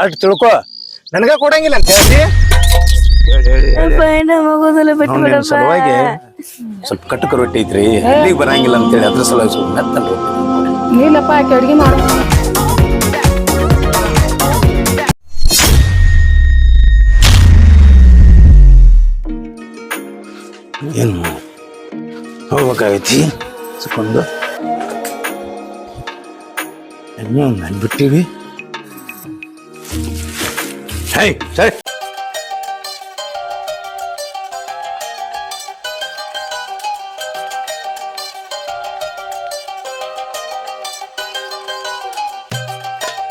ಅಷ್ಟ್ ತಿಳ್ಕೊ. ನನಗ ಕೊಡಂಗಿಲ್ಲ ಅಂತ ಹೇಳಿ. ಸಲುವಾಗಿ ಸ್ವಲ್ಪ ಕಟ್ಟಕ ರೊಟ್ಟಿ ಐತ್ರಿ. ಎಲ್ಲಿಗೆ ಬರಂಗಿಲ್ಲ ಅಂತೇಳಿ ಅದ್ರ ಸಲುವಾಗಿ ಸ್ವಲ್ಪ ಮೆತ್ತನ ರೊಟ್ಟಿ ಇಲ್ಲಪ್ಪ ಆಕೆ ಅಡ್ಗೆ ಮಾಡು. ಏನು ಹೋಗ್ಬೇಕಾಗೈತಿ? ಸುಕೊಂಡು. ಎಣ್ಣೆ ಒಂದು ಬಿಟ್ಟಿವಿ. ಹೇ ಸರಿ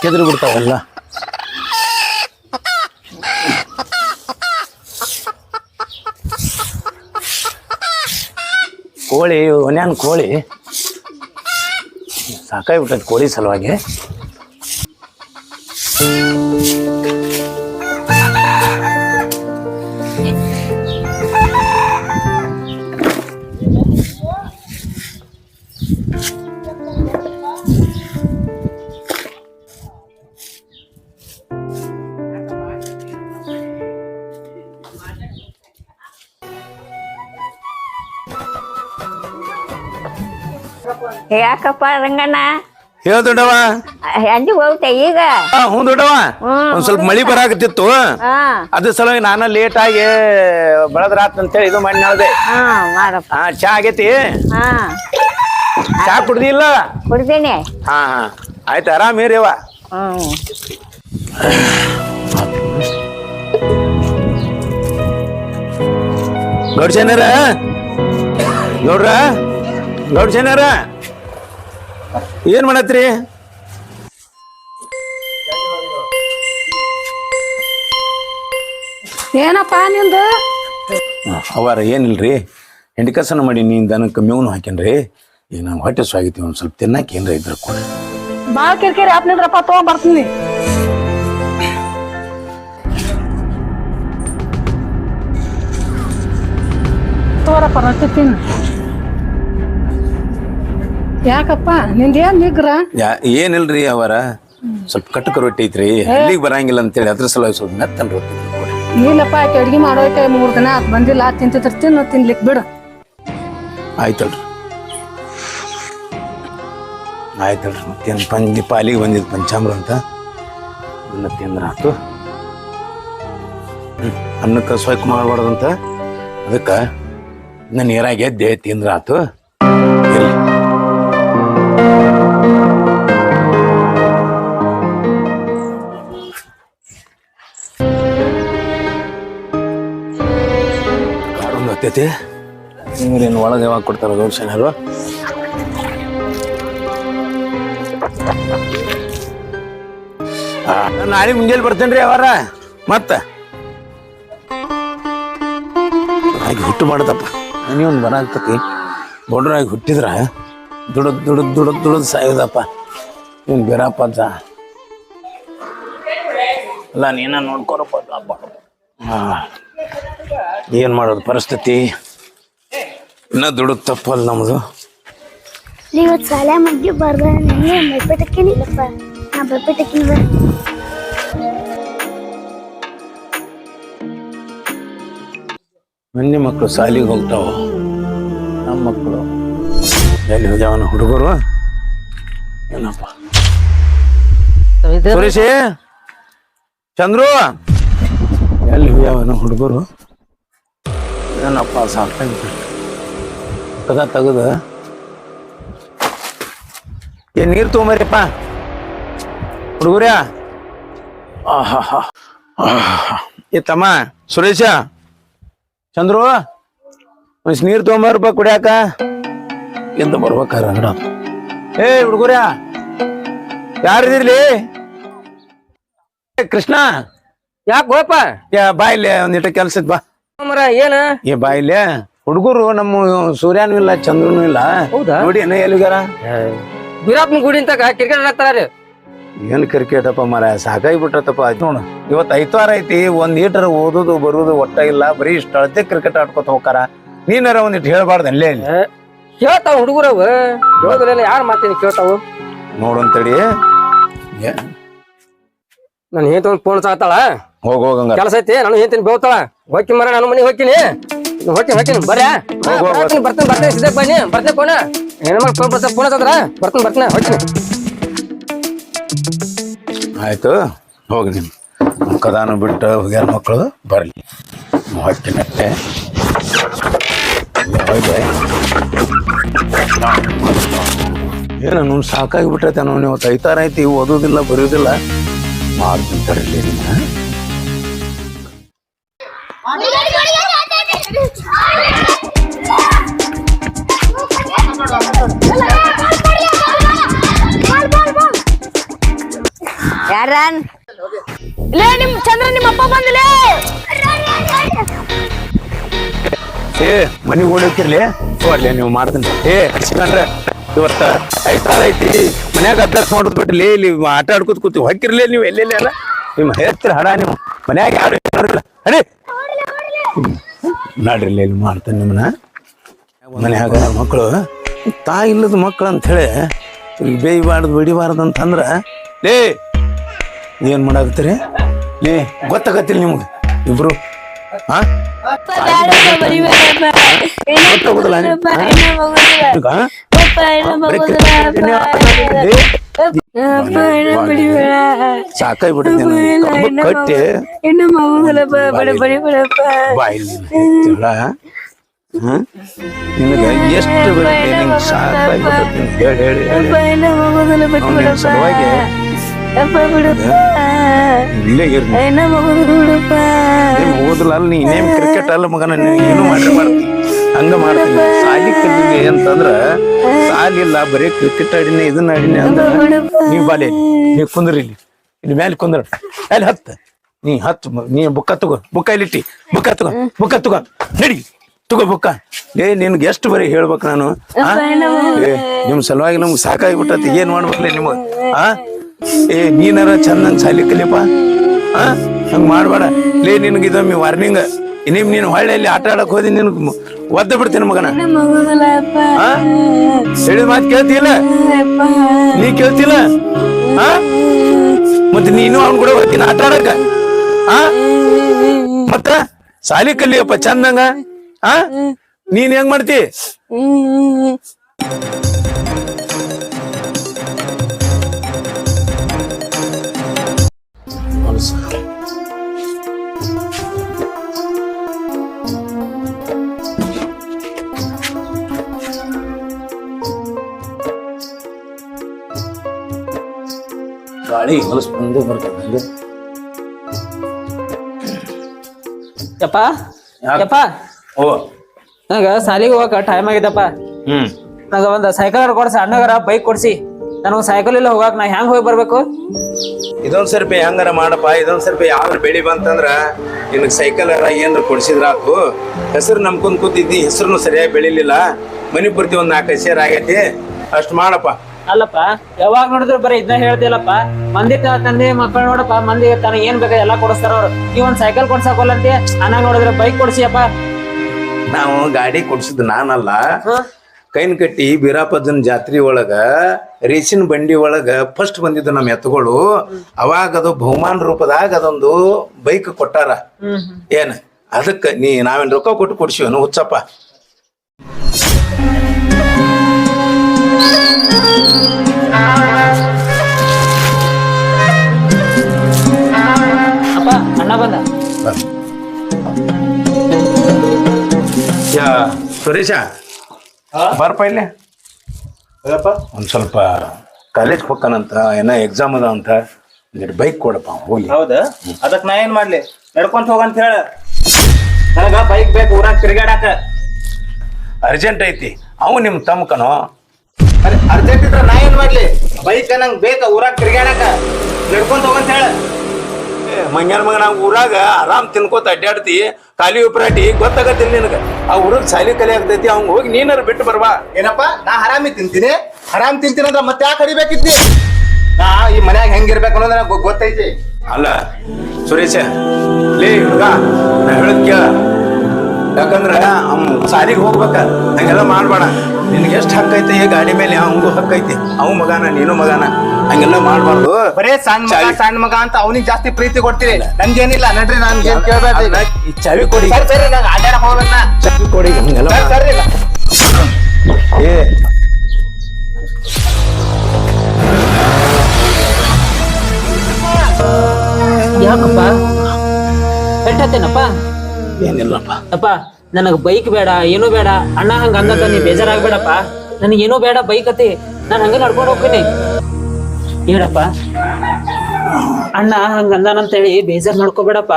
ಕೆದ್ರು ಬಿಡ್ತಾವಲ್ಲ ಕೋಳಿ ಒನ್ಯಾನ್ ಕೋಳಿ. ಸಾಕಾಗ್ಬಿಟ್ಟೈತೆ ಕೋಳಿ ಸಲುವಾಗಿ. ಯಾಕಪ್ಪ ರಂಗಣ್ಣ? ಹೇಳ ದೊಡ್ಡವ ಅಂಜಿಗೆ ಹೋಗ್ತೆ ಈಗ? ಆ, ಹ್ಞೂ ದೊಡ್ಡವ ಒಂದ್ ಸ್ವಲ್ಪ ಮಳಿ ಬರಾಕತ್ತಿತ್ತು. ಹಾ. ಅದ್ರ ಸಲುವಾಗಿ ನಾನು ಲೇಟ್ ಆಗಿ ಬೆಳದ್ರಾತ್ ಅಂತೇಳಿ ಇದು ಮಾಡಿ ನಾಳ್ದೆ. ಹಾ ಮಾಡಪ್ಪ ಹಾ ಚಾ ಆಗೈತಿ? ಹಾ. ಚಾ ಕುಡ್ದಿಲ್ಲ ಕುಡ್ತೀನಿ ಹಾ ಹಾ. ಆಯ್ತು ಆರಾಮ್ ಇರಿವ ಹ್ಮ್. ಗೌಡ್ಸೇನರ ಗೌಡ್ರ ಗೌಡ್ಸೇನರ ಏನ್ ಮಾಡತ್ರಿ? ಏನಪ್ಪ ನಿಂದು? ಅವಾರ ಏನಿಲ್ರಿ? ಹೆಂಡಿಕಸನ ಮಾಡಿ ನೀನ್ ದನಕ್ಕೆ ಮೇವ್ನು ಹಾಕೇನ್ರಿ ಈಗ ನಂಗೆ ಹೊಟ್ಟೆ ಸ್ವಾಗಿತಿ ಒಂದ್ ಸ್ವಲ್ಪ ತಿನ್ನಕ್ಕೆ ಏನ್ರ ಇದ್ರ ಕೂಡ. ಬಾಳ ಕಿರಿಕಿರಿ ಆತ್ ನಿಂದ್ರಪ್ಪ ತಗೊಂಡ್ ಬರ್ತೀನಿ. ತೋರಪ್ಪ ರೊಟ್ಟಿ ತಿನ್ನು. ಯಾಕಪ್ಪ? ನಿಂದೇನ್ ನಿಗ್ರ? ಏನಿಲ್ರಿ ಅವರ? ಸ್ವಲ್ಪ ಕಟ್ಟಕ ರೊಟ್ಟಿ ಐತ್ರಿ ಎಲ್ಲಿಗೆ ಬರಂಗಿಲ್ಲ ಅಂತೇಳಿ ಅದ್ರ ಸಲುವಾಗಿ ಸ್ವಲ್ಪ ಮೆತ್ತನ ರೊಟ್ಟಿ ಆಯ್ತು ಅಡ್ಗೆ ಮಾಡೋಕೆ ಮೂರು ದಿನ ಅದು ಬಂದಿಲ್ಲ ತಿಂತಿದ್ರ ತಿನ್ನು ತಿನ್ಲಿಕ್ ಬಿಡು. ಆಯ್ತಲ್ರಿ. ಆಯ್ತಲ್ರಿ ಮತ್ತೇನು ಪಂಜಿ ಪಾಲಿಗೆ ಬಂದಿದ್ದು ಪಂಚಾಮ್ರ ಅಂತ? ಅನ್ನ ತಿಂದ್ರ ಆತು. ಹ್ಮ್. ಅನ್ನಕ್ಕೆ ಸ್ವಯ್ಕ ಮಾಡಬಾರ್ದಂತ? ಅದಕ್ಕೆ ನಾನು ನೀರಾಗೆ ಎದ್ದೆ ತಿಂದ್ರ ಆತು. ಹತ್ತೈತಿ ನೀವೇನು ಒಳಗೆ ಯಾವಾಗ ಕೊಡ್ತಾರ ಅಲ್ವಾ ನಾಳೆ ಮುಂಜಾನೆ ಬರ್ತೇನ್ರಿ ಅವರ. ಮತ್ತೆ? ಆಗಿ ಹುಟ್ಟು ಮಾಡದಪ್ಪ. ನೀವೊಂದು ಬರಾಗ್ತತಿ ದೊಡ್ಡರಾಗಿ ಹುಟ್ಟಿದ್ರ ದುಡದ್ ದುಡದ್ ದುಡದ್ ದುಡದ್ ಸಾಯೋದಪ್ಪ. ಇವ್ನು ಬೇರಪ್ಪ ಅಂತ. ಅಲ್ಲ, ನೀನ ನೋಡ್ಕೊರಪ್ಪ ಹಾ. ಏನ್ ಮಾಡೋದು ಪರಿಸ್ಥಿತಿ? ಇನ್ನ ದುಡ್ದು ತಪ್ಪಲ್ಲ ನಮ್ದು. ಇವತ್ತು ಶಾಲೆ ಮಗ್ಗಿ ಬರ್ದ ನನಗೆ ಬೆಪ್ಪಟಕ್ಕೇನಿಲ್ಲಪ್ಪ ನಾ ಬೆಪ್ಪಟಕ್ಕಿನ ಬರ್ ಮಂದಿ ಮಕ್ಕಳು ಶಾಲಿಗೆ ಹೋಗ್ತಾವ. ನಮ್ಮ ಮಕ್ಕಳು ಎಲ್ಲಿ ಹೋಗ್ಯಾವನ ಹುಡುಗರು? ಏನಪ್ಪ? ಸುರೇಶಿ? ಚಂದ್ರು? ಎಲ್ಲಿ ಹೋಗ್ಯಾವನ ಹುಡುಗರು? ಏನಪ್ಪ ಸಾಕಾಗಿತ್ತು ಕದ ತೆಗದ. ಏನ್ ನೀರು ತೊಗೊಂಬರಿಪ್ಪ ಹುಡುಗರ್ಯಾ ಆಹಾ ಏ ತಮ್ಮ ಸುರೇಶ. ಚಂದ್ರು ಒಂದ್ ನೀರ್ ತೊಗೊಂಬರ್ಪ ಕುಡಿಯಾಕ. ಎಂದು ಬರ್ಬೇಕಾರ ಅಂಗಡ ಏ ಹುಡುಗರ. ಯಾರಿದಿರ್ಲಿ? ಕೃಷ್ಣ. ಯಾಕೆ ಗೋಪ? ಯಾ ಇಲ್ಲಿ ಒಂದಿಟ ಕೆಲ್ಸ ಇತ್ ಬಾ. ಮರ ಏನ? ಏ ಬಾಯಿಲೆ ಹುಡುಗರು ನಮ್ಮ ಸೂರ್ಯನೂ ಇಲ್ಲ ಚಂದ್ರನೂ ಇಲ್ಲ. ಹೌದಾ? ನೋಡಿ ಏನ ಎಲ್ಲಿಗಾರ? ಗುರಾಪ್ನ ಗುಡಿ ಅಂತ ಕ್ರಿಕೆಟ್ ಆಡ್ತಾರ ಏನ್ ಕ್ರಿಕೆಟಪ್ಪ ಮರ ಸಾಕಾಗಿ ಬಿಟ್ಟತಪ್ಪ ನೋಡು ಇವತ್ತು ಐತವಾರ ಐತಿ ಒಂದ್ ಈಟರ್ ಓದುದು ಬರುದು ಒಟ್ಟ ಇಲ್ಲ ಬರೀ ಇಷ್ಟ ಅಳತೆ ಕ್ರಿಕೆಟ್ ಆಡ್ಕೊತ ಹೋಗಾರ ನೀನಾರ ಒಂದಿಟ್ಟು ಹೇಳ್ಬಾರ್ದು ಅಲ್ಲೇ ಇಲ್ಲಿ. ಕೇಳ್ತಾವ ಹುಡುಗರವ. ಯಾರ ಮಾತೇನಿ ಕೇಳ್ತಾವ? ನೋಡಂತಡಿ ನಾನು ಹೇಳ್ತ ಒಂದು ಫೋನ್ ಸಾತಾಳ ಹೋಗ ಹೋಗಂಗ ಕೆಲಸ ಐತಿ ನಾನು ಹೇಳ್ತೀನಿ ಬೋತಾಳ ಹೋಗಿ ಮರ ನಾನು ಮನೆಗೆ ಹೋಗ್ತೀನಿ ಹೋಗ್ತೀನಿ ಹೋಗ್ತೀನಿ ಬರ್ಯಾ? ಬರ್ತೀನಿ ಬರ್ತೀನಿ ಬರ್ತೀನಿ ಸಿದ್ಧ ಬನ್ನಿ. ಬರ್ತೀನಿ ಫೋನ ಹೆಣ್ಮಕ್ಳು ಫೋನ್ ಬರ್ತಾ ಫೋನ್ ಹತ್ತದ್ರ ಬರ್ತೀನಿ ಬರ್ತೀನಿ ಹೋಗ್ತೀನಿ ಆಯ್ತು ಹೋಗಿ ನಿಮ್ ಕದಾನು ಬಿಟ್ಟು ಹೋಗ್ಯಾರ ಮಕ್ಕಳು ಬರ್ಲಿ. ಹೊಟ್ಟಿನಟ್ಟೆ ಏನು ಸಾಕಾಗಿ ಬಿಟ್ಟೈತೆ ನಾವು ನೀವು ತೈತಾರ ಐತಿ ಓದೋದಿಲ್ಲ ಬರೆಯೋದಿಲ್ಲ. ಮಾಡ್ತೀನಿ ತರಲಿ ನಿಮ್ಮ ಯಾರನ್ ಲೇ ನಿಮ್ ಚಂದ್ರ ನಿಮ್ಮ ಅಪ್ಪ ಬಂದಿಲೇ ಏ ಮನೆಗೆ ಓಡೋಕಿರ್ಲಿ ಹೋಗ್ಲಿ ನೀವು ಮಾಡ್ತೀನಿ ಏ ಹಚ್ಕೊಂಡ್ರೆ ಇವತ್ತ ಐತಿ. ಮನ್ಯಾಗ ಅಭ್ಯಾಸ ಮಾಡೋದು ಬಿಟ್ಟು ಲೇ ಇಲ್ಲಿ ಆಟ ಆಡ್ಕೊತ ಕೂತಿ ಹೊಕ್ಕಿರ್ಲೇ ನೀವು ಎಲ್ಲೆಲ್ಲಿ ಅಲ್ಲ? ನಿಮ್ಮ ಹೇಳ್ತೀರ ಹಣ ನೀವು ಮನ್ಯಾಗ ಯಾರು ನೋಡಿಲ್ಲ. ಅಡೇ ನಡ್ರಿ ಇಲ್ಲಿ ಮಾಡ್ತೇನೆ ನಿಮ್ಮನ್ನ. ಮನ್ಯಾಗ ಮಕ್ಕಳು ತಾಯಿ ಇಲ್ಲದ ಮಕ್ಕಳು ಅಂತ ಹೇಳಿ ಇಲ್ಲಿ ಬೇಯಬಾರ್ದು ಬಿಡಿಬಾರ್ದು ಅಂತಂದ್ರೆ ಲೇ ಏನ್ ಮಾಡಾಕತ್ತೀರಿ? ಲೇ ಗೊತ್ತಾಗತ್ತಿಲ್ಲ ನಿಮ್ಗೆ ಇಬ್ರು. ಹಾ ಗೊತ್ತಾಗೋದಿಲ್ಲ. ನಿಮ್ಗೆ? ಹಾ? ಈಗ? ಬರೀ ಕಿರಿಕಿರಿನೇ ಆಟಾಡ್ತಿದ್ದಿ. ಸಾಕಾಗಿ ಬಿಟ್ಟಿದ್ದೀನಿ ಕಟ್ಟಿ ಬಾಯಿ ನಿನಗೆ ಎಷ್ಟು ಬರುತ್ತೆ ನಿಂಗೆ ಸಾಕಾಗಿ ಬಿಟ್ಟಿದ್ದೀನಿ ಹೇಳಿ ಹೇಳಿ ಹೇಳಿ ಅವ್ನ್ ನಿನ್ ಸಲುವಾಗಿ ಇಲ್ಲೇ ಇರ್ಲಿ ನೀನ್ ಹೋದ್ರಲ್ಲ ಅಲ್ಲಿ ನೀ ಇನ್ನೇನ್ ಕ್ರಿಕೆಟ್ ಅಲ್ಲ ಮಗನ ನೀನ್ ಏನು ಮಾಡ್ರಿ ಮಾಡ್ತೀನಿ ಹಂಗ ಮಾಡ್ತೀನಿ. ಸಾಲಿ ಕಲಿಲಿ ಅಂತಂದ್ರ ಸಾಲಿಲ್ಲ, ಬರೀ ಕ್ರಿಕೆಟ್ ಆಡಿನಿ, ಇದನ್ನ ಆಡಿನಿ ಅಂದ್ರ ನೀವ್ ಬಾಲೆ ನೀವ್ ಕುಂದ್ರಿ ಇಲ್ಲಿ. ಮ್ಯಾಲೆ ಕುಂದ್ರ. ಅಲ್ಲಿ ಹತ್ತ. ನೀ ಹತ್ತು, ನೀ ಬುಕ್ಕ ತಗೋ, ಬುಕ್ಕ ಇಲ್ಲಿಟ್ಟಿ ಬುಕ್ಕ ತಗೋ ಬುಕ್ಕ ತಗೋ. ನಡಿ, ತಗೋ ಬುಕ್ಕ. ಏ, ನಿನ್ಗೆ ಎಷ್ಟು ಬರೀ ಹೇಳ್ಬೇಕು ನಾನು? ಏ, ನಿಮ್ ಸಲುವಾಗಿ ನಮ್ಗೆ ಸಾಕಾಗಿಬಿಟ್ಟತಿ. ಏನ್ ಮಾಡ್ಬೇಕಲ್ಲ ನಿಮಗೆ? ಆ? ಏ, ನೀನಾರ ಚಂದನ್ ಸಾಲಿ ಕಲಿಯಪ್ಪ. ಆ? ಹಂಗ ಮಾಡ್ಬೇಡ. ಲೇ, ನಿನ್ಗೆ ಇದೊಮ್ಮೆ ವಾರ್ನಿಂಗ್ ನಿಮ್ ನೀನು ಹೊಳ್ಳೆಯಲ್ಲಿ ಆಟ ಆಡಕ್ ಹೋದಿ ನಿನ್ ಒದ್ದ ಬಿಡ್ತೀನಿ ಮಗನ. ಆ? ಹೇಳಿದ ಮಾತು ಕೇಳ್ತಿಲ್ಲ ನೀ ಕೇಳ್ತಿಲ್ಲ? ಆ? ಮತ್ತೆ ನೀನು ಅವ್ನ ಕೂಡ ಹೋಗ್ತೀನಿ ಆಟ ಆಡಕ ಆ? ಮತ್ತ? ಸಾಲಿ ಕಲಿಯಪ್ಪ ಚಂದಂಗ? ಆ? ನೀನ್ ಹೆಂಗ್ ಮಾಡ್ತಿ? ಹೊಲಸ್ ಬಂದು ಬರ್ತದೆ ಯಪ್ಪ? ಯಾಕ್? ಯಪ್ಪ? ಓ. ನಂಗ ಸಾಲಿಗೆ ಹೋಗಕ ಟೈಮ್ ಆಗಿದಪ್ಪ. ಹ್ಮ್. ನಂಗ ಒಂದ್ ಸೈಕಲ್ ಕೊಡ್ಸಿ ಅಣ್ಣಗರ ಬೈಕ್ ಕೊಡ್ಸಿ. ನನಗ್ ಸೈಕಲ್ ಇಲ್ಲ ಹೋಗಾಕ ನಾ ಹೆಂಗ್ ಹೋಗಿ ಬರ್ಬೇಕು? ಇದೊಂದ್ ಸ್ವಲ್ಪ ಹೆಂಗಾರ ಮಾಡಪ್ಪ ಇದೊಂದ್ ಸ್ವಲ್ಪ ಯಾವ್ದ್ರ ಬೆಳಿ ಬಂತಂದ್ರ ನಿನಗ್ ಸೈಕಲ್ ಏನ್ರ ಕೊಡ್ಸಿದ್ರ ಆತು. ಹೆಸರು ನಂಬ್ಕೊಂಡ್ ಕೂತಿದ್ದಿ ಹೆಸರುನು ಸರಿಯಾಗಿ ಬೆಳಿಲಿಲ್ಲ. ಮನಿ ಪೂರ್ತಿ ಒಂದ್ ನಾಲ್ಕೈದು ಸೇರ್ ಆಗೈತಿ. ಅಷ್ಟ್ ಮಾಡಪ್ಪ. ಅಲ್ಲಪ್ಪ ಯಾವಾಗ ನೋಡಿದ್ರು ಬರೀ ಇದನ್ನ ಹೇಳ್ತಿಲ್ಲಪ್ಪ ಮಂದಿ ತಂದೆ ಮಕ್ಕಳು ನೋಡಪ್ಪ ಮಂದಿ ತನಗ ಏನ್ ಬೇಕ ಎಲ್ಲಾ ಕೊಡಿಸ್ತಾರ ಅವ್ರು. ನೀವ್ ಒಂದ್ ಸೈಕಲ್ ಕೊಡ್ಸಕೊಲ್ಲಂತೆ ಅನ್ನ ನೋಡಿದ್ರೆ ಬೈಕ್ ಕೊಡ್ಸಿಯಪ್ಪ. ನಾವು ಗಾಡಿ ಕೊಡ್ಸಿದ್ ನಾನಲ್ಲ. ಕೈನ್ ಕಟ್ಟಿ ಬೀರಾಪದನ್ ಜಾತ್ರಿ ಒಳಗ ರೇಸಿನ ಬಂಡಿ ಒಳಗ ಫಸ್ಟ್ ಬಂದಿದ್ದು ನಮ್ಮ ಎತ್ತುಗಳು. ಅವಾಗ ಅದು ಬಹುಮಾನ ರೂಪದಾಗ ಅದೊಂದು ಬೈಕ್ ಕೊಟ್ಟಾರ. ಏನ್? ಅದಕ್ಕ ನೀ ನಾವೇನ್ ರೊಕ್ಕ ಕೊಟ್ಟು ಕೊಡ್ಸಿವನು ಹುಚ್ಚಪ್ಪ. ಅಪ್ಪ ಅಣ್ಣ ಬಂದ. ಯಾ ಸುರೇಶ ಬರ್ಪ ಇಲ್ಲಿ. ಒಂದ್ ಸ್ವಲ್ಪ ಕಾಲೇಜ್ ಹೋಗ್ತಾನಂತ ಏನೋ ಎಕ್ಸಾಮ್ ಅದ ಅಂತ. ಒಂದೆರಡು ಬೈಕ್ ಕೊಡಪ್ಪ ಹೋಗಿ ಹೌದಾ? ಅದಕ್ ನಾ ಏನ್ ಮಾಡ್ಲಿ? ನಡ್ಕೊಂತ ಹೋಗಂತ ಹೇಳ. ನನಗ ಬೈಕ್ ಬೇಕು ಊರಾಗ ತಿರ್ಗಾಡಾಕ ಅರ್ಜೆಂಟ್ ಐತಿ. ಅವ ನಿಮ್ ತಮ್ಮಕನೋ ಅರ್ಜೆಂಟ್ ಇದ್ರ ನಾ ಏನ್ ಮಾಡ್ಲಿ? ಬೈಕ್ ನಂಗ್ ಬೇಕ ಊರಾಗ ತಿರ್ಗ್ಯಾಡಕ. ನಡ್ಕೊಂತ ಹೋಗಂತ ಹೇಳ. ಮಂಗ್ಯಾನ ಮಗ ನಾವು ಊರಾಗ ಆರಾಮ್ ತಿನ್ಕೋತ ಅಡ್ಡಾಡ್ತಿ ಖಾಲಿ ಉಪರಾಟಿ ಗೊತ್ತಾಗತ್ತಿಲ್ಲ ನಿನಗ. ಆ ಊರಾಗ ಸಾಲಿ ಕಲಿ ಆಗ್ತೈತಿ ಅವ್ನ್ ಹೋಗಿ ನೀನಾರ ಬಿಟ್ಟು ಬರ್ವಾ. ಏನಪ್ಪ ನಾ ಹರಾಮಿ ತಿಂತೀನಿ? ಹರಾಮ್ ತಿಂತೀನಿ ಅಂದ್ರ ಮತ್ತೆ ಯಾಕೆ ಹರಿಬೇಕಿದ್ನಿ ನಾ ಈ ಮನ್ಯಾಗ ಹೆಂಗಿರ್ಬೇಕು ಅನ್ನೋದು ನನಗೆ ಗೊತ್ತೈತಿ. ಅಲ್ಲ ಸುರೇಶ ಲೇ ಹುಡುಗ ನಾ ಹೇಳದ್ ಕೇಳ. ಯಾಕಂದ್ರ ಸಾರಿಗೆ ಹೋಗ್ಬೇಕ. ಹಂಗೆಲ್ಲ ಮಾಡಬೇಡ. ನಿನ್ಗೆ ಎಷ್ಟು ಹಕ್ಕೈತಿ ಈ ಗಾಡಿ ಮೇಲೆ ಅವಂಗೂ ಹಕ್ಕೈತಿ ಅವ ಮಗನ ನೀನು ಮಗನ. ಹಂಗೆಲ್ಲ ಮಾಡ್ಬಾರ್ದು. ಬರೇ ಸಣ್ಣ ಮಗ ಸಣ್ಣ ಮಗ ಅಂತ ಅವನಿಗೆ ಜಾಸ್ತಿ ಪ್ರೀತಿ ಕೊಡ್ತೀರಿ. ನಂಗೇನಿಲ್ಲ ನಡ್ರಿ ನಾನು ಅದ್ನ ಈ ಚಾವಿ ಕೊಡಿ. ಸರಿ ನಂಗೆ ಚಾವಿ ಕೊಡಿ ಹಂಗೆಲ್ಲ ಸರಿ. ಏ. ಯಾಕಪ್ಪ? ಎಟ್ಟತ್ತೇನಪ್ಪ ಏನಿಲ್ಲಪ್ಪ. ಅಪ್ಪ ನನಗ್ ಬೈಕ್ ಬೇಡ ಏನೂ ಬೇಡ. ಅಣ್ಣ ಹಂಗ ಹಂಗಂತ ನೀ ಬೇಜಾರಾಗ್ಬೇಡಪ್ಪ. ನನಗೆ ಏನೋ ಬೇಡ ಬೈಕ್ ಅತಿ. ನಾನು ಹಂಗ ನಡ್ಕೊಂಡು ಹೋಗ್ತೀನಿ. ಹೇಳಪ್ಪ ಅಣ್ಣ ಹಂಗ ಅಂದಾನಂತೇಳಿ ಬೇಜಾರ್ ಮಾಡ್ಕೋಬೇಡಪ್ಪ.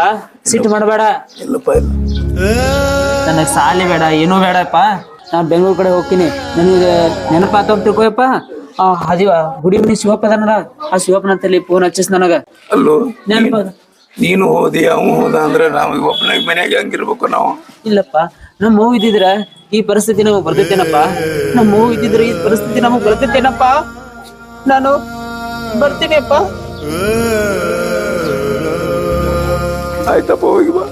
ಸಿಟ್ಟು ಮಾಡಬೇಡ. ಇಲ್ಲಪ್ಪ ಇಲ್ಲ. ನನಗೆ ಸಾಲಿ ಬೇಡ ಏನೂ ಬೇಡಪ್ಪ. ನಾನು ಬೆಂಗಳೂರು ಕಡೆ ಹೋಗ್ತೀನಿ. ನನಗೆ ನೆನಪಾತ ತಿಳ್ಕೊಯಪ್ಪ. ಆ ಹದಿವ ಗುಡಿ ಮನಿ ಶಿವಪ್ಪ ಅದನಲ್ಲ ಆ ಶಿವಪ್ಪನಂತಲ್ಲಿ ಫೋನ್ ಹಚ್ಚಿಸ್ ನನಗ. ಅಲ್ಲೋ ನೆನಪ. ನೀನು ಹೋದಿ ಅವನು ಹೋದ ಅಂದ್ರೆ ನಾವು ಒಬ್ಬನ ಮನ್ಯಾಗ ಹೆಂಗಿರ್ಬೇಕು ನಾವು. ಇಲ್ಲಪ್ಪ ನಮ್ಮ ಮೂವ್ ಇದ್ದಿದ್ರ ಈ ಪರಿಸ್ಥಿತಿ ನಮಗ್ ಬರ್ತೈತೇನಪ್ಪ? ನಮ್ಮ ಮೂವ್ ಇದ್ದಿದ್ರ ಈ ಪರಿಸ್ಥಿತಿ ನಮಗ್ ಬರ್ತೈತೇನಪ್ಪ? ನಾನು ಬರ್ತೀನಿಪ್ಪ. ಆಯ್ತಪ್ಪ ಹೋಗಿ ಬಾ.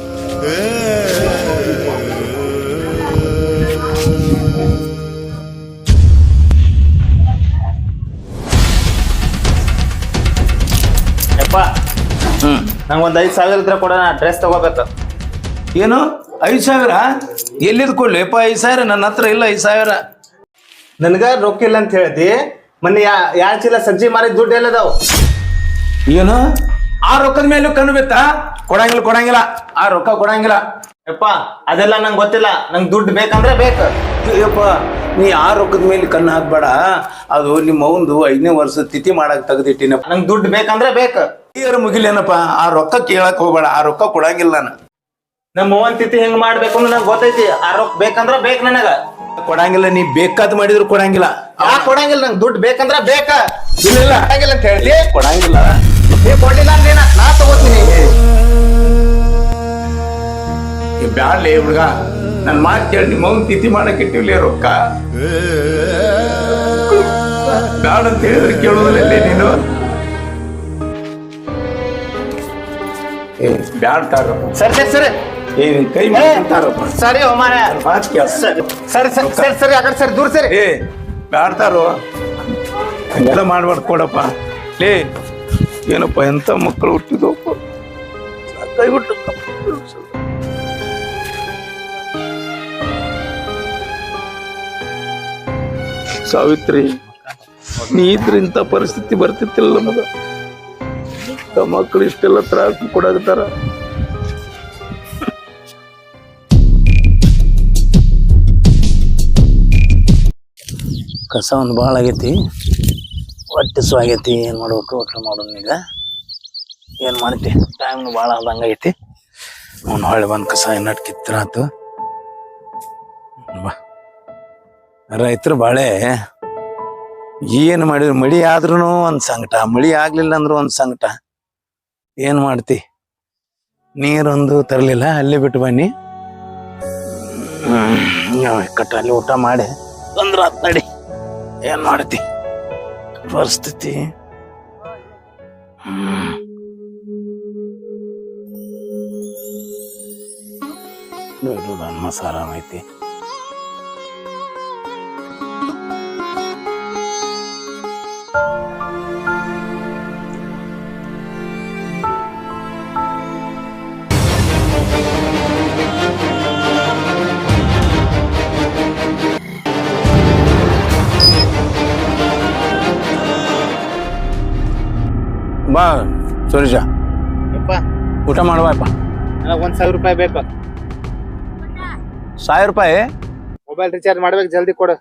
ಒಂದ್ ಐದು ಸಾವಿರ ಇದ್ರೆ ಕೊಡ ಡ್ರೆಸ್ ತಗೋಬೇಕು. ಏನು? ಐದು ಸಾವಿರ? ಎಲ್ಲಿದ್ ಕೊಡ್ಲಿಪ್ಪ ಐದು ಸಾವಿರ? ನನ್ನ ಹತ್ರ ಇಲ್ಲ ಐದು ಸಾವಿರ. ನನ್ಗ ರೊಕ್ಕ ಇಲ್ಲ ಅಂತ ಹೇಳ್ತಿ. ಮೊನ್ನೆ ಯಾ ಎರಡ್ ಚೀಲ ಸಜ್ಜಿ ಮಾರಿದ ದುಡ್ಡು ಎಲ್ಲದಾವ್? ಏನು? ಆ ರೊಕ್ಕದ ಮೇಲೆ ಕಣ್ಣು ಬಿತ್ತಾ? ಕೊಡಂಗಿಲ್ಲ ಕೊಡಂಗಿಲ್ಲ. ಆ ರೊಕ್ಕ ಕೊಡಂಗಿಲ್ಲ. ಯಪ್ಪ ಅದೆಲ್ಲ ನಂಗೆ ಗೊತ್ತಿಲ್ಲ. ನಂಗೆ ದುಡ್ಡು ಬೇಕಂದ್ರೆ ಬೇಕು. ಅಯ್ಯಪ್ಪ ನೀ ಆ ರೊಕ್ಕದ ಮೇಲೆ ಕಣ್ಣು ಹಾಕ್ಬೇಡ. ಅದು ನಿಮ್ಮ ಅವಂದು ಐದನೇ ವರ್ಷ ತಿಥಿ ಮಾಡಕ್ ತೆಗೆದಿಟ್ಟಿನಪ್ಪ ನಂಗೆ ದುಡ್ಡು ಬೇಕಂದ್ರೆ ಬೇಕು. ಈಗಾರ ಮುಗಿಲೇನಪ್ಪ? ಆ ರೊಕ್ಕ ಕೇಳಕ್ ಹೋಗ್ಬೇಡ ಆ ರೊಕ್ಕ ಕೊಡಂಗಿಲ್ಲ ನಾನು. ನಮ್ಮ ಅವ್ವನ್ ತಿಥಿ ಹೆಂಗ್ ಮಾಡ್ಬೇಕು ಅಂತ ನಂಗೆ ಗೊತ್ತೈತಿ. ಆ ರೊಕ್ಕ ಬೇಕಂದ್ರ ಬೇಕ್ ನನಗ. ಕೊಡಂಗಿಲ್ಲ ನೀ ಬೇಕಾದ್ ಮಾಡಿದ್ರು ಕೊಡಂಗಿಲ್ಲ. ಆ ಕೊಡಂಗಿಲ್ಲ ನಂಗೆ ದುಡ್ಡು ಬೇಕಂದ್ರ ಬೇಕ. ಇಲ್ಲ. ಇಲ್ಲ ಕೊಡಂಗಿಲ್ಲ ಅಂತ ಹೇಳಿ. ಕೊಡಂಗಿಲ್ಲ. ನೀ ಕೊಡ್ಲಿಲ್ಲ ಅಂದ್ರೆ ನಾ- ನಾ ತಗೋತೀನಿ. ಈ ಬ್ಯಾಡ್ಲೆ ಹುಡುಗ. ನನ್ ಮಾತು ಕೇಳಿ ನಿಮ್ಮ ಅವ್ನ ತಿಥಿ ಮಾಡಕ್ ಇಟ್ಟಿವ್ಲೇ ರೊಕ್ಕ. ಬ್ಯಾಡ ಅಂತ ಹೇಳಿದ್ರೆ ಕೇಳೋದಿಲ್ಲ ನೀನು. ಏ ಬ್ಯಾಡ್ ತಾರಪ್ಪ ಸರಿ ಸರಿ ಸರಿ. ಏ ನಿನ್ ಕೈ ಮುಗಿತಾರಪ್ಪ ಸರಿ ಒಮಾರ ಮಾತು ಕೇಳ. ಸರಿ ಸರಿ ಸರಿ ಸರಿ ಸರಿ ಆ ಕಡೆ ಸರಿ ದೂರ ಸರಿ. ಏ ಬ್ಯಾಡ್ತಾರೋ ಹಂಗೆಲ್ಲ ಮಾಡ್ಬಾರ್ದು ಕೊಡಪ್ಪ. ಲೇ ಏನಪ್ಪ ಎಂತ ಮಕ್ಕಳು ಹುಟ್ಟಿದ ಕೈಬಿಟ್ಟು ಸಾವಿತ್ರಿ ನೀ ಇದ್ರೆ ಇಂಥ ಪರಿಸ್ಥಿತಿ ಬರ್ತಿತ್ತಿಲ್ಲ ನಮಗ. ಇಂಥ ಮಕ್ಕಳು ಇಷ್ಟೆಲ್ಲ ತ್ರಾಸ ಕೊಡಾಕತ್ತಾರ? ಕಸ ಒಂದು ಭಾಳ ಆಗೈತಿ. ಹೊಟ್ಟೆ ಆಗೈತಿ. ಏನು ಮಾಡ್ಬೇಕು? ಒಟ್ಟು ಮಾಡೋದು ಈಗ. ಏನು ಮಾಡ್ತಿ? ಟೈಮ್ ಭಾಳ ಆದಂಗೆ ಐತಿ. ಅವ್ನು ಹೊಳೆ ಬಂದು ಕಸ ಏನಾಟ್ ಕಿತ್ತರಾತು ಬಾ. ರೈತರು ಬಾಳೆ, ಏನು ಮಾಡಿದ್ರು? ಮಳಿ ಆದ್ರೂ ಒಂದು ಸಂಕಟ. ಮಳಿ ಆಗಲಿಲ್ಲ ಅಂದ್ರೂ ಒಂದು ಸಂಕಟ. ಏನು ಮಾಡ್ತಿ? ನೀರೊಂದು ತರಲಿಲ್ಲ, ಅಲ್ಲಿ ಬಿಟ್ಟು ಬನ್ನಿ. ಕಟ್ಟ ಅಲ್ಲಿ ಊಟ ಮಾಡಿ. ಬಂದ್ರೆ ಆತ್ ನಡಿ. ಏನ್ ಮಾಡ್ತಿ? ಪರಿಸ್ಥಿತಿ. ಐತಿ Thank ಐತಿ ಬಾ ಸುರೇಶ ಯಪ್ಪ. ಊಟ ಮಾಡುವಪ್ಪ ನನಗೆ ಒಂದ್ ಸಾವಿರ ರೂಪಾಯಿ ಬೇಕು. ಸಾವಿರ ರೂಪಾಯಿ? ಮೊಬೈಲ್ ರೀಚಾರ್ಜ್ ಮಾಡ್ಬೇಕು ಜಲ್ದಿ ಕೊಡು.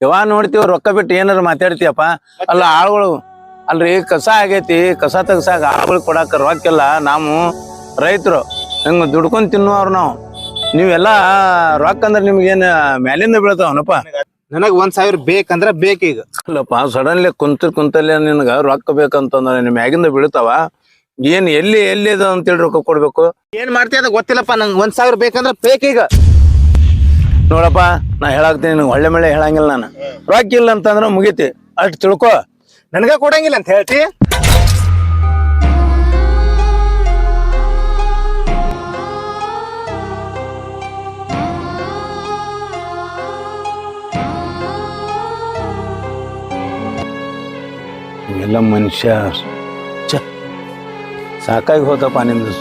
ಯಾವಾಗ ನೋಡ್ತೀವ ರೊಕ್ಕ ಬಿಟ್ಟು ಏನಾರ ಮಾತಾಡ್ತೀಯಪ್ಪ. ಅಲ್ಲ ಆಳುಗಳು ಅಲ್ರಿ ಕಸ ಆಗೈತಿ ಕಸ ತೆಗ್ಸಾಕ ಆಳುಗಳು ಕೊಡಾಕ ರೊಕ್ಕಿಲ್ಲ. ನಾವು ರೈತರು ಹೆಂಗ ದುಡ್ಕೊಂಡ್ ತಿನ್ನುವವ್ರು ನಾವು. ನೀವೆಲ್ಲ ರೊಕ್ಕ ಅಂದ್ರೆ ನಿಮ್ಗೇನ್ ಮ್ಯಾಲಿಂದ ಬೀಳ್ತಾವನಪ್ಪ ನನಗ್ ಒಂದ್ ಸಾವಿರ ಬೇಕಂದ್ರ ಬೇಕೀಗ ಅಲ್ಲಪ್ಪ ಸಡನ್ಲಿ ಕುಂತ ಕುಂತಲ್ಲೇ ನಿನಗ ರೊಕ್ಕ ಬೇಕಂತಂದ್ರೆ ನಿಮ್ ಮ್ಯಾಗಿಂದ ಬೀಳ್ತಾವ? ಏನ್ ಎಲ್ಲಿ ಎಲ್ಲಿ ಅದ ಅಂತೇಳಿ ರೊಕ್ಕ ಕೊಡ್ಬೇಕು? ಏನ್ ಮಾಡ್ತೀಯ ಅದ ಗೊತ್ತಿಲ್ಲಪ್ಪ ನಂಗ್ ಒಂದ್ ಸಾವಿರ ಬೇಕಂದ್ರ ಬೇಕೀಗ ನೋಡಪ್ಪ ನಾ ಹೇಳಾಕ್ತೀನಿ ನಿನಗೆ ಒಳ್ಳೆ ಮಳೆ ಹೇಳಂಗಿಲ್ಲ ನಾನು. ರೊಕ್ಕ ಇಲ್ಲ ಅಂತಂದ್ರೆ ಮುಗೀತಿ. ಅಷ್ಟು ತಿಳ್ಕೊ. ನನಗ ಕೊಡಂಗಿಲ್ಲ ಅಂತ ಹೇಳ್ತಿ? ಮನುಷ್ಯ ಚ ಸಾಕಾಗಿ ಹೋದಪ್ಪ ನಿಂದು.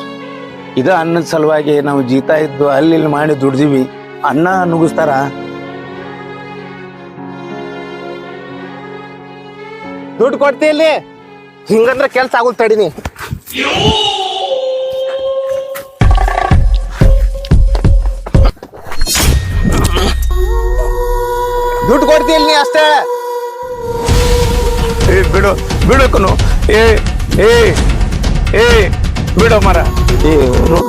ಇದು ಅನ್ನದ ಸಲುವಾಗಿ ನಾವು ಜೀತಾ ಇದ್ದು ಅಲ್ಲಿ ಇಲ್ಲಿ ಮಾಡಿ ದುಡ್ದೀವಿ. ಅನ್ನ ನುಗ್ಗಿಸ್ತಾರ? ದುಡ್ಡು ಕೊಡ್ತಿ ಹಿಂಗಂದ್ರೆ ಕೆಲ್ಸ ಆಗುತ್ತೆ ತಡಿನಿ. ದುಡ್ಡು ಕೊಡ್ತಿ ಅಷ್ಟೇ. ಬಿಡು ಬಿಡಕನು ಏ ಏ ಏ ಬಿಡೋ ಮರ. ಏ ಅವ್ರು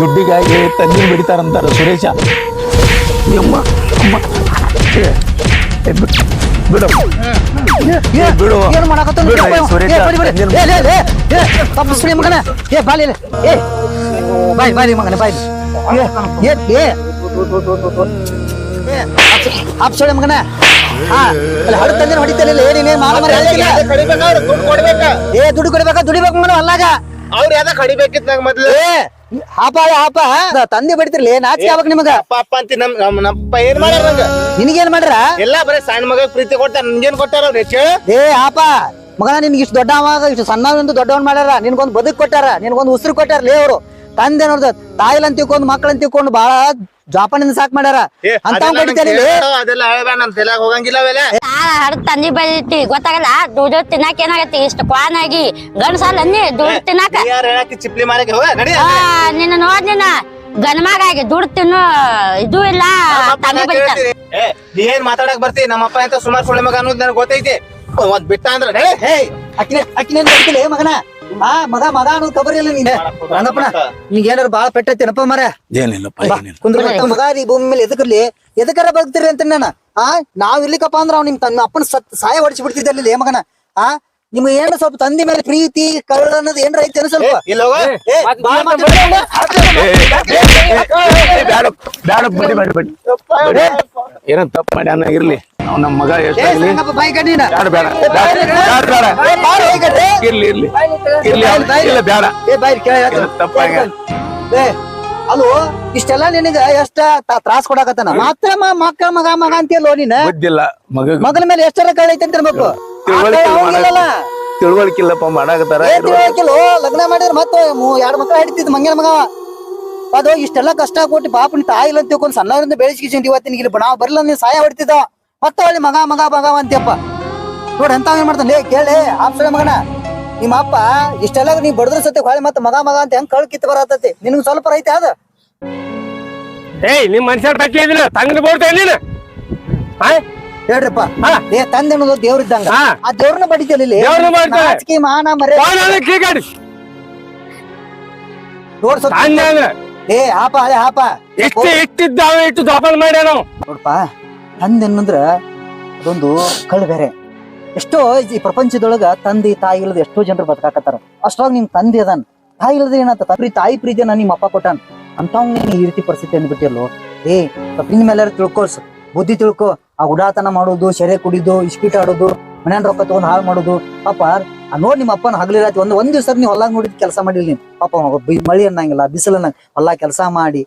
ದುಡ್ಡಿಗಾಗಿ ತಂದಿನ ಬಿಡಿತಾರಂತಾರ ಸುರೇಶ. ಅಮ್ಮ ಅಮ್ಮ. ಏ, ಏ, ಬಿಡು ಬಿಡು. ಏ, ಬಿಡು. ಏನ್ ಮಾಡಕತ್ತ ಸುರೇಶ ಮಗನ. ಏ ಬಾಲಿ. ಏ. ಬಾಯ್ ಬಾಲಿ ಮಗನ ಬಾಯ್ ಏ ಏ ಏ. ಅಪ್ಸೊಳೆ ಮಗನ. ಹಾ ಹೊಡಿತಲಿಲ್ಲ ಏನೇನೇ ಮಾಡ ದುಡ್ಡು ಏ ದುಡ್ಡು ಕೊಡ್ಬೇಕಾ? ದುಡಿಬೇಕು ಮಗನ ಅಲ್ಲಾಗ. ಅವ್ರ ಯಾವ್ದ ಕಡಿಬೇಕಿತ್ತು ನಂಗೆ ಮೊದ್ಲು. ಹಾಪ ಹಾಪ ತಂದೆ ಬಡಿತಿರ್ಲಿ ನಾಚಿಕೆ ಆಗ್ಬೇಕು ನಿಮಗ. ಅಪ್ಪ ಅಪ್ಪ ಅಂತಿ ನಮ್ ನಮ್ ನಮ್ಮಪ್ಪ ಏನ್ ಮಾಡ್ಯಾರ ನಂಗ? ನಿನಗೇನ್ ಮಾಡ್ರ ಎಲ್ಲ ಬರೀ ಸಣ್ಣ ಮಗ ಪ್ರೀತಿ ಕೊಟ್ಟಾರ ನಿಂಗೇನ್ ಕೊಟ್ಟಾರ ಅವ್ರ? ಹೆಚ್ಚು ಏ ಆಪ ಮಗನ ನಿನ್ಗೆ ಇಷ್ಟು ದೊಡ್ಡವಾಗ ಇಷ್ಟು ಸಣ್ಣ ದೊಡ್ಡವನ್ ಮಾಡ್ಯಾರ. ನಿನ್ಗೊಂದು ಬದುಕ್ ಕೊಟ್ಟಾರ ನಿನ್ಗೊಂದು ಉಸಿರು ಕೊಟ್ಟಾರ ಲೇ ಅವರು. ತಂದೆ ನೋಡ್ದ ತಾಯಿಲಂತ ತಿಳ್ಕೊಂಡು ಮಕ್ಕಳಂತ ತಿಳ್ಕೊಂಡು ಬಹಳ ಜಾಪಾನಿಂದ ಸಾಕ್ ಮಾಡ್ಯಾರ. ಅಂತ ತಂದಿ ಬೈತಿ ಗೊತ್ತಾಗಲ್ಲ? ದುಡ್ಡು ತಿನ್ನಾಕ ಏನಾಗತಿ ಇಷ್ಟ ಕ್ವಾನ್ ಆಗಿ ಗಂಡಸಲ್ಲ ಅನ್ನಿ ದುಡ್ಡು ತಿನ್ನಾಕ ನೀ ಚಿಪ್ಲಿ ಮಾರಕ್ಕೆ ನಡಿ. ನಿನ್ನ ನೋಡ್ ನಿನ್ನ ಗನ್ಮಗ ಆಗಿ ದುಡ್ಡು ತಿನ್ನು ಇದು ಇಲ್ಲ ತಂದಿ ನೀ ಏನ್ ಮಾತಾಡಕ್ ಬರ್ತಿ? ನಮ್ಮಪ್ಪ ಅಂತ ಸುಮಾರು ಸುಳ್ಳೆ ಮಗ ಅನ್ನೋದು ನನಗೆ ಗೊತ್ತೈತಿ. ಒಂದ್ ಬಿಟ್ಟ ಅಂದ್ರೆ ಹೇ ಅಕ್ಕಿನ ಅಕ್ಕಿನ ಮಗನ? ಆ ಮಗ ಮಗ ಅನ್ನೋದು ಖಬರ್ ಇಲ್ಲ ನೀನ್ ರಂಗಪ್ಪನ ನಿಂಗೆ ಏನಾರ ಬಾಳ ಪೆಟ್ಟೈತೇನಪ್ಪ ಮರ ಏನಿಲ್ಲಪ್ಪ ಏನಿಲ್ಲ ಕುಂದ್ರ ಮಗ ಈ ಭೂಮಿ ಮೇಲೆ ಎದಕ್ರಲಿ ಎದಕ್ಕಾರ ಬದುಕ್ತಿರಿ ಅಂತ ನಾನು ಆ ನಾವ್ ಇರ್ಲಿಕ್ಕಪ್ಪ ಅಂದ್ರ ಅವ್ನ ನಿಮ್ ತನ್ನ ಅಪ್ಪನ ಸತ್ ಸಾಯ ಹೊಡಿಸಿ ಬಿಡ್ತಿದ್ದಲ್ಲಿ ಮಗನ ಆ ನಿಮ್ಗೆ ಏನ ಸ್ವಲ್ಪ ತಂದಿ ಮೇಲೆ ಪ್ರೀತಿ ಕಳ್ಳ ಅನ್ನೋದು ಏನ್ರ ಐತೇನ ಸ್ವಲ್ಪ ಇಲ್ಲ ತಪ್ಪ ಮಾಡಿ ಏನೋ ಇರ್ಲಿ ನಮ್ಮ ಮಗ ಎಷ್ಟಾಗ್ಲಿ ಬೇಡ ಬೇಡ. ಇರ್ಲಿ ಇರ್ಲಿ. ಇರ್ಲಿ. ಇಲ್ಲ ಅಲ್ಲೋ ಇಷ್ಟೆಲ್ಲ ನಿನಗ ಎಷ್ಟ ತ್ರಾಸ ಕೊಡಾಕತ್ತಾನ? ಮಾತ್ರ ಮಕ್ಕ ಮಗ ಮಗ ಅಂತೀಯಲ್ಲೋ ನೀನ? ಮಗ ಮಗನ ಮೇಲೆ ಎಷ್ಟರ ಕಳೈತೆ ಅಂತ ಇಲ್ಲ ಅವನಿಲ್ಲಲ್ಲ ತಿಳುವಳಿಕಿಲ್ಲಪ್ಪ ಮಾಡಾಕತ್ತಾರ. ಲಗ್ನ ಮಾಡಿದ್ರೆ ಮತ್ತೆ ಎರಡು ಮಕ್ಳು ಹಿಡಿತಿದ್ ಮಂಗನ ಮಗ. ಅದು ಇಷ್ಟೆಲ್ಲ ಕಷ್ಟ ಕೊಟ್ಟು ಪಾಪನ ತಾಯಿ ಅಂತ ತಿಳ್ಕೊಂಡು ಸಣ್ಣವರಿಂದ ಬೆಳೆಸ್ಕಿಸಿಂದ ಇವತ್ತಿನ ಇಲ್ಲಿ ನಾವು ಬರ್ಲಿಲ್ಲ ನೀನ್ ಸಹಾಯ ಹೊಡಿತಿದ್ದ? ಮತ್ತೆ ಅಲ್ಲಿ ಮಗ ಮಗ ಮಗ ಅಂತ್ಯಪ್ಪ. ನೋಡಿ ಎಂತ ಏನ್ ಮಾಡ್ತಾನೆ? ಕೇಳಿ ಆಪ್ಸಳೆ ಮಗನ. ನಿಮ್ಮ ಅಪ್ಪ ಇಷ್ಟೆಲ್ಲ ನೀ ಬಡದ್ರ ಸತ್ತೆ ಹೊಳೆ ಮತ್ತೆ ಮಗ ಮಗ ಅಂತ ಹೆಂಗ್ ಕಳ್ ಕಿತ್ತು ಬರತೈತಿ? ನಿನ್ಗೆ ಸ್ವಲ್ಪ ರೈತೆ ಅದ ಏಯ್ ನಿಮ್ ಮನುಷ್ಯರ ಬಗ್ಗೆ ಇದಿಲ್ಲ ತಂಗದ ಬೋಡ್ತಾ ಹಾ ಹೇಳ್ರಿಪ್ಪ. ಹಾ. ಏ ತಂದೆ ಅನ್ನೋದು ದೇವ್ರ ಇದ್ದಂಗ. ಆ? ದೇವ್ರನ್ನ ಬಡಿತಲ್ಲ ಇಲ್ಲಿ? ದೇವ್ರನ್ನ ಬಡಿತಾರೆ. ನಾಚಿಕೆ ಮಾನ ಮರೆ ಕೀಗಾಡಿ. ನೋಡ್ ಸ್ವಲ್ಪ ತಂದೆ ಅಂದ್ರೆ. ಏ ಆಪ ಅಲೆ ಆಪ ಎಷ್ಟು ಇಟ್ಟಿದ್ದಾವೆ ಇಟ್ಟು ಜೋಪಾನ ಮಾಡ್ಯಾನ ನಾವು. ತಂದೆ ಅನ್ನಂದ್ರ ಅದೊಂದು ಕಳ್ ಬೇರೆ. ಎಷ್ಟೋ ಈ ಪ್ರಪಂಚದೊಳಗ ತಂದೆ, ತಾಯಿ ಇಲ್ಲದ ಎಷ್ಟೋ ಜನರು ಬದುಕಾಕತ್ತಾರ. ಅಷ್ಟ್ರಾಗ ನಿಮ್ ತಂದೆ ಅದಾನ. ತಾಯಿ ಇಲ್ಲದ ಏನಾತ? ಪ್ರೀ ತಾಯಿ ಪ್ರೀತಿಯನ್ನ ನಿಮ್ಮ ಅಪ್ಪ ಕೊಟ್ಟಾನ. ಅಂತವ್ ನೀನ್ ಈ ರೀತಿ ಪರಿಸ್ಥಿತಿ ಅಂದ್ಬಿಟ್ಟಿಲ್ಲೋ ಏ ಸ್ವಲ್ಪ ಮೇಲೆ ತಿಳ್ಕೊಳ್ಸ ಬುದ್ಧಿ ತಿಳ್ಕೊ. ಆ ಉಡಾತನ ಮಾಡೋದು, ಸೆರೆ ಕುಡಿದು, ಇಸ್ಪೀಟ್ ಆಡೋದು, ಮನ್ಯಾನ ರೊಕ್ಕ ತಗೊಂಡು ಹಾಳು ಮಾಡೋದು. ಪಾಪ ನೋಡ್ ನಿಮ್ಮ ಅಪ್ಪನ ಹಗಲಿ ಒಂದು ಒಂದ್ ದಿವಸ ನೀವು ಹೊಲ್ಲಾಗ ನೋಡಿದ್ ಕೆಲಸ ಮಾಡಿಲ್ಲ ನೀನ್. ಪಾಪ ಮಳಿ ಅನ್ನಂಗಿಲ್ಲ ಬಿಸಿಲನ್ನ ಹೊಲ ಕೆಲಸ ಮಾಡಿ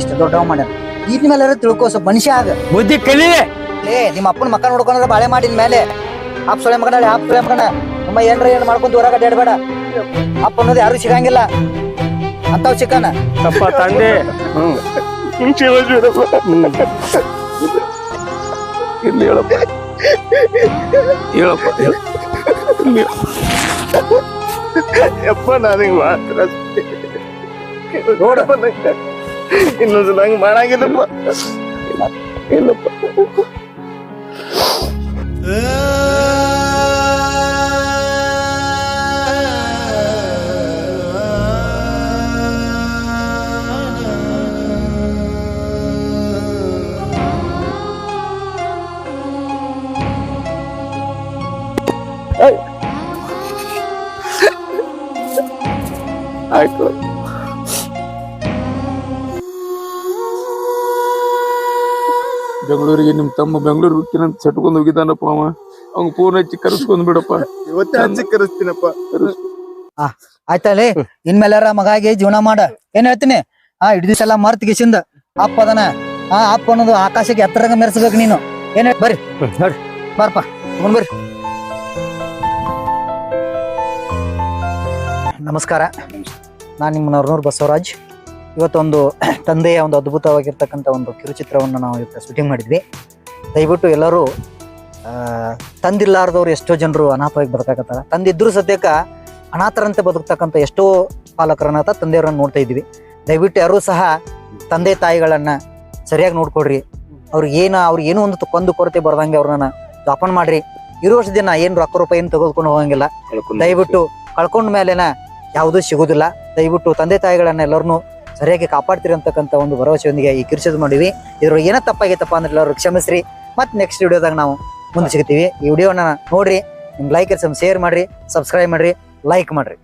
ಇಷ್ಟ ದೊಡ್ಡವ ಮಾಡ್ಯಾನ. ಈತ ಮೇಲೆ ತಿಳ್ಕೋ ಸ್ವಲ್ಪ ಮನುಷ್ಯ ಆಗ. ಬುದ್ಧಿ ಕಲಿ ಏ ನಿಮ್ಮ ಅಪ್ಪನ ಮಕ್ಕ ನೋಡ್ಕೊಂಡ್ರೆ ಬಾಳೆ ಮಾಡಿದ ಮೇಲೆ. ಆಪ್ ಸೊಳೆ ಮಗನ ಆಪ್ ಸೊಳೆ ಮಗನ. ನಮ್ಮ ಏನ್ರ ಏನ್ ಮಾಡ್ಕೊಂತ ಹೊರಗ ಅಡ್ಡಾಡ್ಬೇಡ ಅಪ್ಪ ಅನ್ನೋದು ಯಾರು ಸಿಗಂಗಿಲ್ಲ. ಅಂತಾವ್ ಸಿಕ್ಕನ ಅಪ್ಪ ತಂದೆ. ಇರ್ಲಿ ಹೇಳಪ್ಪ. ಹೇಳಪ್ಪ. ಯಪ್ಪ ನನಗೆ ಮಾತ್ರ ನೋಡಪ್ಪ ನಂಗೆ ಇನ್ನೊಂದು ನಂಗೆ ಮಾಡಂಗಿಲ್ಲಪ್ಪ ಇಲ್ಲಪ್ಪ ಆಯ್ತು ಬೆಂಗಳೂರಿಗೆ ನಿಮ್ ತಮ್ಮ ಬೆಂಗಳೂರು ಹೋಗ್ತೀನಂತ ಸೆಟ್ಕೊಂಡು ಹೋಗಿದ್ದಾನಪ್ಪ ಅವ. ಅವ್ನು ಪೂರ್ಣ ಹಚ್ಚಿ ಕರೆಸ್ಕೊಂಡ್ ಬಿಡಪ್ಪ. ಇವತ್ತೇ ಹಚ್ಚಿ ಕರೆಸ್ತೀನಪ್ಪ. ಆಯ್ತಲ್ಲಿ ಇನ್ಮೇಲಾರ ಮಗಾಗಿ ಜೀವನ ಮಾಡ. ಏನ್ ಹೇಳ್ತೀನಿ? ಆ ಇಡ್ ದಿವಸ ಎಲ್ಲ ಮರ್ತ್ ಗಿಸಿಂದ ಅಪ್ಪ ಅದನ ಆ ಅಪ್ಪ ಅನ್ನೋದು ಆಕಾಶಕ್ಕೆ ಎತ್ತರಂಗ ಮೆರೆಸ್ಬೇಕು ನೀನು. ಏನ್ ಹೇಳ್- ಬರ್ರಿ. ಬರ್ರಿ ಬಾರಪ್ಪ ತಗೊಂಡ್ ಬರ್ರಿ. ನಮಸ್ಕಾರ. ನಾನು ನಿಮ್ಮ ನರ್ನೂರು ಬಸವರಾಜ್. ಇವತ್ತೊಂದು ತಂದೆಯ ಒಂದು ಅದ್ಭುತವಾಗಿರ್ತಕ್ಕಂಥ ಒಂದು ಕಿರುಚಿತ್ರವನ್ನು ನಾವು ಇವತ್ತು ಶೂಟಿಂಗ್ ಮಾಡಿದ್ವಿ. ದಯವಿಟ್ಟು ಎಲ್ಲರೂ ತಂದಿಲ್ಲಾರ್ದವ್ರು ಎಷ್ಟೋ ಜನರು ಅನಾಥವಾಗಿ ಬದುಕಾಕತ್ತಾರ. ತಂದಿದ್ರು ಸದ್ಯಕ್ಕೆ ಅನಾಥರಂತೆ ಬದುಕ್ತಕ್ಕಂಥ ಎಷ್ಟೋ ಪಾಲಕರನ್ನ ತಂದೆಯವರನ್ನು ತಂದೆಯವರನ್ನ ನೋಡ್ತಾ ಇದ್ವಿ ದಯವಿಟ್ಟು ಯಾರೂ ಸಹ ತಂದೆ ತಾಯಿಗಳನ್ನು ಸರಿಯಾಗಿ ನೋಡ್ಕೊಡ್ರಿ ಅವ್ರಿಗೆ ಏನು ಅವ್ರಿಗೆ ಏನೋ ಒಂದು ಕೊಂದು ಕೊರತೆ ಬರ್ದಂಗೆ ಅವ್ರನ್ನ ಜೋಪಾನ ಮಾಡ್ರಿ. ಇರುವಷ್ಟು ದಿನ ಏನು ರೊಕ್ಕ ರೂಪಾಯಿ ಏನು ತೆಗೆದುಕೊಂಡು ಹೋಗಂಗಿಲ್ಲ. ದಯವಿಟ್ಟು ಕಳ್ಕೊಂಡ ಮೇಲೆನ ಯಾವುದೂ ಸಿಗೋದಿಲ್ಲ. ದಯವಿಟ್ಟು ತಂದೆ ತಾಯಿಗಳನ್ನ ಎಲ್ಲರನ್ನೂ ಸರಿಯಾಗಿ ಕಾಪಾಡ್ತೀರಿ ಅಂತಕ್ಕಂಥ ಒಂದು ಭರವಸೆಯೊಂದಿಗೆ ಈ ಕಿರ್ಚದ್ ಮಾಡಿವಿ ಇದ್ರೊಳಗೆ ಏನೋ ತಪ್ಪಾಗೈತಪ್ಪ ಅಂದ್ರೆ ಎಲ್ಲರೂ ಕ್ಷಮಿಸ್ರಿ. ಮತ್ತೆ ನೆಕ್ಸ್ಟ್ ವಿಡಿಯೋದಾಗ ನಾವು ಮುಂದೆ ಸಿಗ್ತೀವಿ. ಈ ವಿಡಿಯೋನ ನೋಡ್ರಿ, ನಿಮ್ಗೆ ಲೈಕ್ ಶೇರ್ ಮಾಡ್ರಿ ಸಬ್ಸ್ಕ್ರೈಬ್ ಮಾಡ್ರಿ ಲೈಕ್ ಮಾಡ್ರಿ.